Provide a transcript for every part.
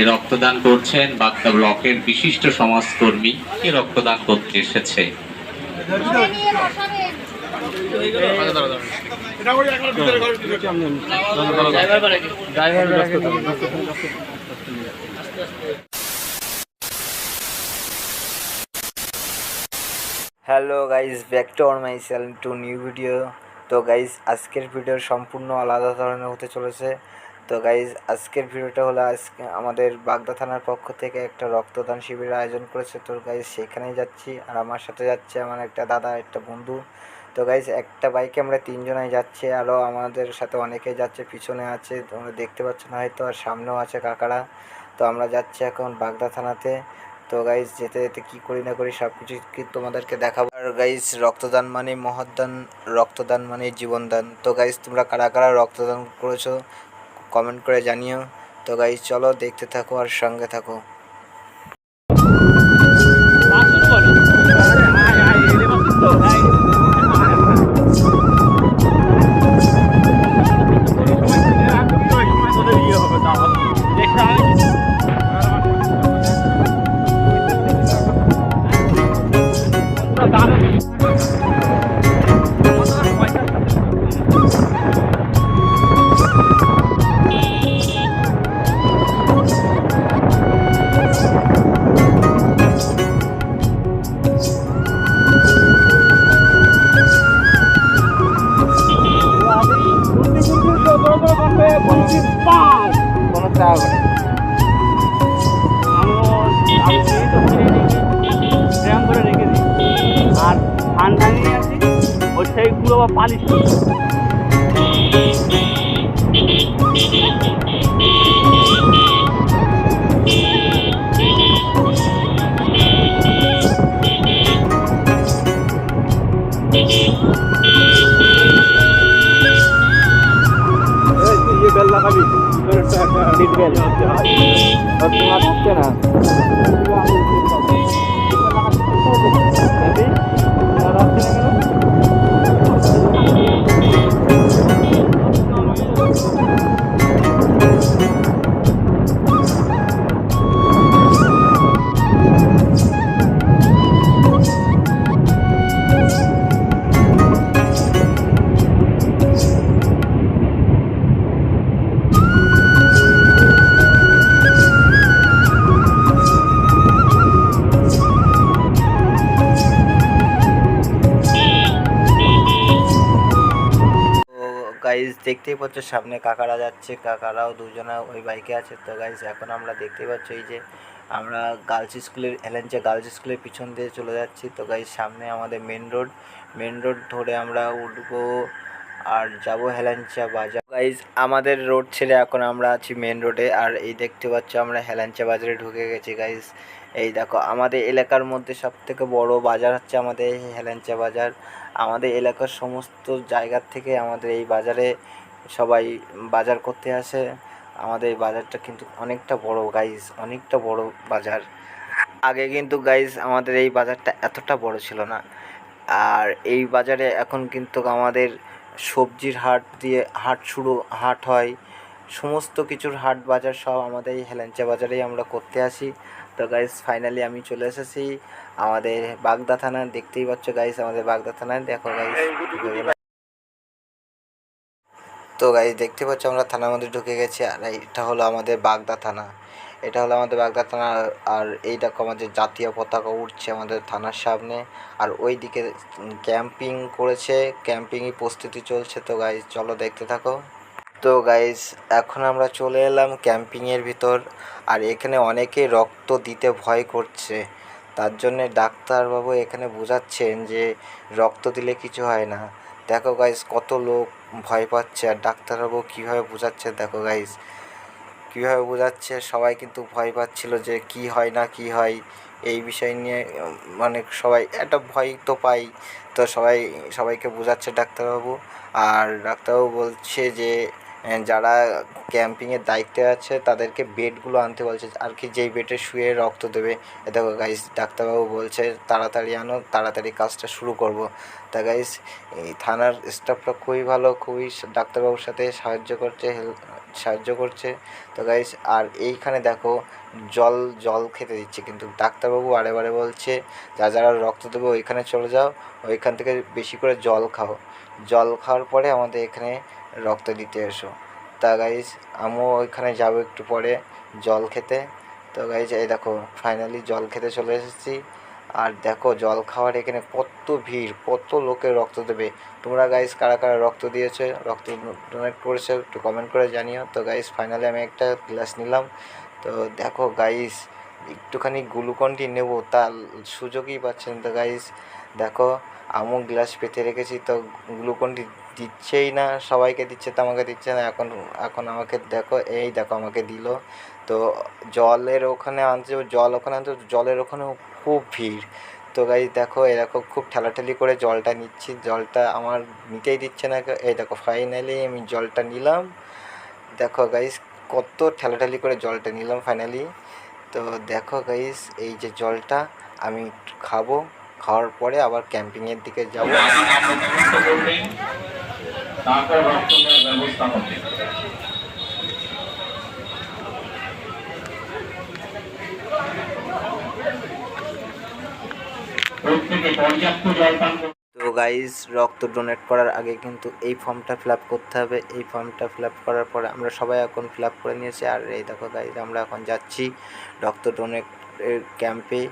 এ রক্তদান করছেন বাগদা ব্লকের বিশিষ্ট সমাজকর্মী। এ রক্তদান করতে এসেছে? Hello guys back to our my channel to new video তো গাইজ আজকের ভিডিও সম্পূর্ণ আলাদা ধরনের হতে চলেছে। তো গাইজ আজকের ভিডিওটা হলো আজকে আমাদের বাগদা থানার পক্ষ থেকে একটা রক্তদান শিবিরের আয়োজন করেছে। তো গাইজ সেখানেই যাচ্ছি আর আমার সাথে যাচ্ছে আমার একটা দাদা, একটা বন্ধু। তো গাইজ একটা বাইকে আমরা তিনজনাই যাচ্ছি। আরও আমাদের সাথে অনেকেই যাচ্ছে, পিছনে আছে, তোমরা দেখতে পাচ্ছ না হয়তো, আর সামনেও আছে কাকারা। তো আমরা যাচ্ছি এখন বাগদা থানাতে। তো গাইজ যেতে যেতে কী করি না করি সব কিছু কি তোমাদেরকে দেখাবো। আর গাইজ রক্তদান মানে মহৎদান, রক্তদান মানে জীবনদান। তো গাইজ তোমরা কারা কারা রক্তদান করেছ? কমেন্ট করে জানিও। তো গাইজ চলো দেখতে থাকো আর সঙ্গে থাকো। সেইগুলো বা পালিশ তোমার হচ্ছে না দেখতেই পাচ্ছ, সামনে কাকারা যাচ্ছে, কাকারাও দুজনা ওই বাইকে আছে। তো গাইজ এখন আমরা দেখতেই পাচ্ছ, এই যে আমরা গার্লস স্কুলের এলেঞ্চা গার্লস স্কুলের পিছন দিয়ে চলে যাচ্ছি। তো গাইজ সামনে আমাদের মেন রোড মেন রোড ধরে আমরা উঠবো আর যাব হেলাঞ্চা বাজার। গাইজ আমাদের রোড ছেড়ে এখন আমরা আছি মেন রোডে আর এই দেখতে পাচ্ছ, আমরা হেলাঞ্চা বাজারে ঢুকে গেছি গাইজ এই দেখো, আমাদের এলাকার মধ্যে সব থেকে বড় বাজার হচ্ছে আমাদের হেলাঞ্চা বাজার। আমাদের এলাকার সমস্ত জায়গার থেকে আমাদের এই বাজারে সবাই বাজার করতে আসে। আমাদের এই বাজারটা কিন্তু অনেকটা বড় গাইজ অনেকটা বড় বাজার। আগে কিন্তু গাইজ আমাদের এই বাজারটা এতটা বড় ছিল না। আর এই বাজারে এখন কিন্তু আমাদের সবজির হাট দিয়ে হাট শুরু, হাট হয়। সমস্ত কিছুর হাট বাজার সব আমাদের এই হেলেঞ্চা বাজারেই আমরা করতে আসি। তো গাইজ ফাইনালি আমি চলে এসেছি আমাদের বাগদা থানা দেখতেই পাচ্ছ গাইজ আমাদের বাগদা থানায় দেখো গাইজ তো গাইজ দেখতে পাচ্ছ আমরা থানার মধ্যে ঢুকে গেছি আর এটা হলো আমাদের বাগদা থানা। এটা হলো আমাদের বাগদা থানা আর এই দেখো আমাদের জাতীয় পতাকা উঠছে আমাদের থানার সামনে। আর ওই দিকে ক্যাম্পিং করেছে ক্যাম্পিংই প্রস্তুতি চলছে তো গাইজ চলো দেখতে থাকো। তো গাইজ এখন আমরা চলে এলাম ক্যাম্পিংয়ের ভিতর। আর এখানে অনেকে রক্ত দিতে ভয় করছে। তার জন্যে ডাক্তারবাবু এখানে বোঝাচ্ছেন যে রক্ত দিলে কিছু হয় না। দেখো গাইজ কত লোক ভয় পাচ্ছে। আর ডাক্তারবাবু কীভাবে বোঝাচ্ছে? দেখো গাইজ কীভাবে বোঝাচ্ছে? সবাই কিন্তু ভয় পাচ্ছিল যে কি হয় না কি হয়। এই বিষয় নিয়ে মানে সবাই একটা ভয় তো পাই। তো সবাই, সবাইকে বোঝাচ্ছে ডাক্তারবাবু। আর ডাক্তারবাবু বলছে যে যারা ক্যাম্পিংয়ের দায়িত্বে আছে, তাদেরকে বেডগুলো আনতে বলছে। আর কি যেই বেডে শুয়ে রক্ত দেবে দেখো গাইস ডাক্তারবাবু বলছে, তাড়াতাড়ি আনো, তাড়াতাড়ি কাজটা শুরু করব। তা গাইস এই থানার স্টাফটা খুবই ভালো, খুবই ডাক্তারবাবুর সাথে সাহায্য করছে সাহায্য করছে। তো গাইস আর এইখানে দেখো, জল জল খেতে দিচ্ছে কিন্তু। ডাক্তারবাবু বারে বারে বলছে, যা যারা রক্ত দেবে, ওইখানে চলে যাও, ওইখান থেকে বেশি করে জল খাও। জল খাওয়ার পরে আমাদের এখানে রক্ত দিতে এসো। তা গাইজ আমিও ওইখানে যাব একটু পরে জল খেতে। তো গাইজ এই দেখো ফাইনালি জল খেতে চলে এসেছি। আর দেখো, জল খাওয়ার এখানে কত ভিড়, কত লোকে রক্ত দেবে। তোমরা গাইজ কারা কারা রক্ত দিয়েছে, রক্ত ডোনেট করেছে একটু কমেন্ট করে জানিও। তো গাইজ ফাইনালি আমি একটা গ্লাস নিলাম। তো দেখো গাইজ একটুখানি গ্লুকনডি নেব, তার সুযোগই পাচ্ছেন তো গাইজ দেখো আমও গ্লাস পেতে রেখেছি তো গ্লুকনডি দিচ্ছেই না, সবাইকে দিচ্ছে তো আমাকে দিচ্ছে না। এখন এখন আমাকে দেখো, এই দেখো আমাকে দিল। তো জলের ওখানে আনতে জল ওখানে আনতে জলের ওখানেও খুব ভিড়। তো গাই দেখো এরকম খুব ঠেলাঠেলি করে জলটা নিচ্ছি। জলটা আমার নিতেই দিচ্ছে না এই দেখো ফাইনালি আমি জলটা নিলাম। দেখো গাইস কত ঠেলাঠেলি করে জলটা নিলাম ফাইনালি তো দেখো গাইস এই যে জলটা আমি খাব, খাওয়ার পরে আবার ক্যাম্পিংয়ের দিকে যাব। পর্যাপ্ত জল পান গাইজ রক্ত ডোনেট করার আগে কিন্তু এই ফর্মটা ফিল করতে হবে। এই ফর্মটা ফিল করার পরে আমরা সবাই এখন ফিল করে নিয়েছি। আর এই দেখো গাইজ আমরা এখন যাচ্ছি রক্ত ডোনেট ক্যাম্পে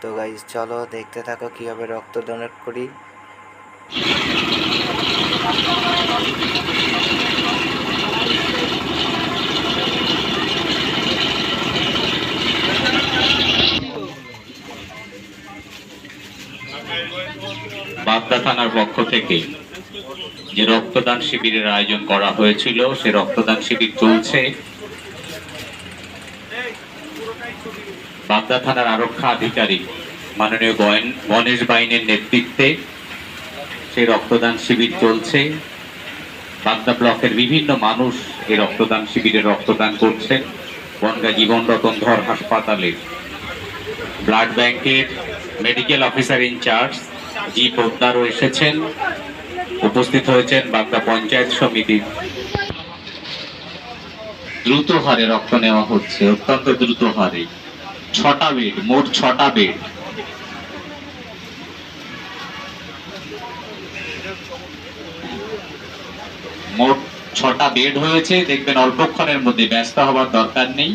তো গাইজ চলো দেখতে থাকো কীভাবে রক্ত ডোনেট করি। বাগদা থানার পক্ষ থেকে যে রক্তদান শিবিরের আয়োজন করা হয়েছিল, সে রক্তদান শিবির চলছে। বাগদা থানার আরক্ষা আধিকারিক মাননীয় গণেশ বাইনের নেতৃত্বে সে রক্তদান শিবির চলছে। বাগদা ব্লকের বিভিন্ন মানুষ এই রক্তদান শিবিরে রক্তদান করছেন। বনগা জীবন রতন ধর হাসপাতালে। ব্লাড ব্যাংকের মেডিকেল অফিসার ইনচার্জ জি পোদ্দারও এসেছেন, উপস্থিত হয়েছেন বাগদা পঞ্চায়েত সমিতির। দ্রুত হারে রক্ত নেওয়া হচ্ছে, অত্যন্ত দ্রুত হারে। ছটা বেড, মোট ছটা বেড। মোট ছটা বেড হয়েছে, দেখবেন অল্পক্ষণের মধ্যে ব্যস্ত হওয়ার দরকার নেই।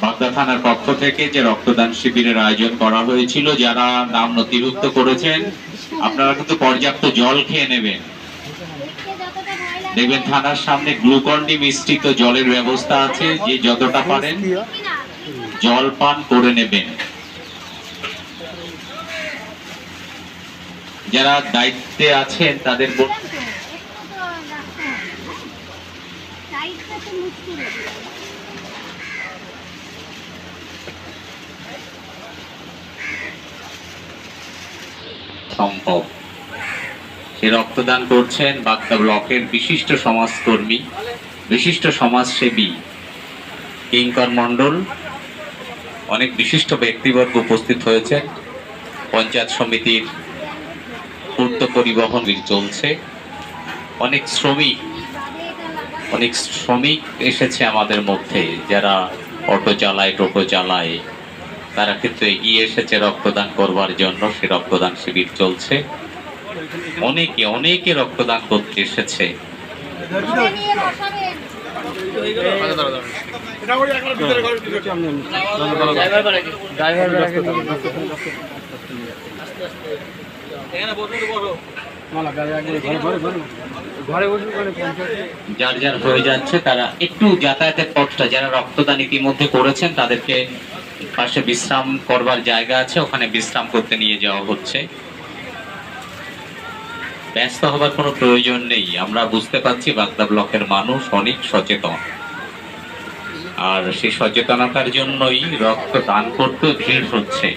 বাগদা থানার পক্ষ থেকে যে রক্তদান শিবিরের আয়োজন করা হয়েছিল, যারা নাম নথিভুক্ত করেছেন, আপনারা কিন্তু পর্যাপ্ত জল খেয়ে নেবেন। দেখবেন থানার সামনে গ্লুকন্ডি মিশ্রিত জলের ব্যবস্থা আছে, যে যতটা পারেন জল পান করে নেবেন। যারা দায়িত্বে আছেন, তাদের বল- সাইডটা তো মুশকিল সম্ভব। সে রক্তদান করছেন বাগদা ব্লকের বিশিষ্ট সমাজকর্মী, বিশিষ্ট সমাজসেবী, কিঙ্কর মণ্ডল। অনেক বিশিষ্ট ব্যক্তিবর্গ উপস্থিত হয়েছেন। পঞ্চায়েত সমিতির পূর্ত পরিবহন চলছে। অনেক শ্রমিক অনেক শ্রমিক এসেছে আমাদের মধ্যে, যারা অটো চালায়, টোটো চালায়। তারা কিন্তু এগিয়ে এসেছে রক্তদান করবার জন্য। সে রক্তদান শিবির চলছে। অনেকে অনেকে রক্তদান করতে এসেছে। যার যার হয়ে যাচ্ছে, তারা একটু যাতায়াতের পথটা, যারা রক্তদান ইতিমধ্যে করেছেন, তাদেরকে পাশে বিশ্রাম করবার জায়গা আছে, ওখানে বিশ্রাম করতে নিয়ে যাওয়া হচ্ছে। ব্যস্ত হবার কোনো প্রয়োজন নেই। আমরা বুঝতে পারছি বাগদা ব্লকের মানুষ অনেক সচেতন। আর সেই সচেতনতার জন্যই রক্ত দান করতে ভিড় হচ্ছে।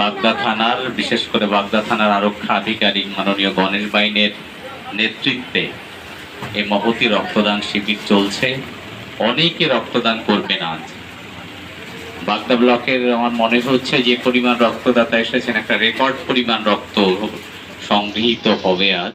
বাগদা থানার, বিশেষ করে বাগদা থানার আরক্ষা আধিকারিক মাননীয় গণেশ বাইনের নেতৃত্বে এই মহতি রক্তদান শিবির চলছে। অনেকে রক্তদান করবেন আজ। বাগদা ব্লকের আমার মনে হচ্ছে যে পরিমাণ রক্তদাতা এসেছেন, একটা রেকর্ড পরিমাণ রক্ত সংগৃহীত হবে আজ।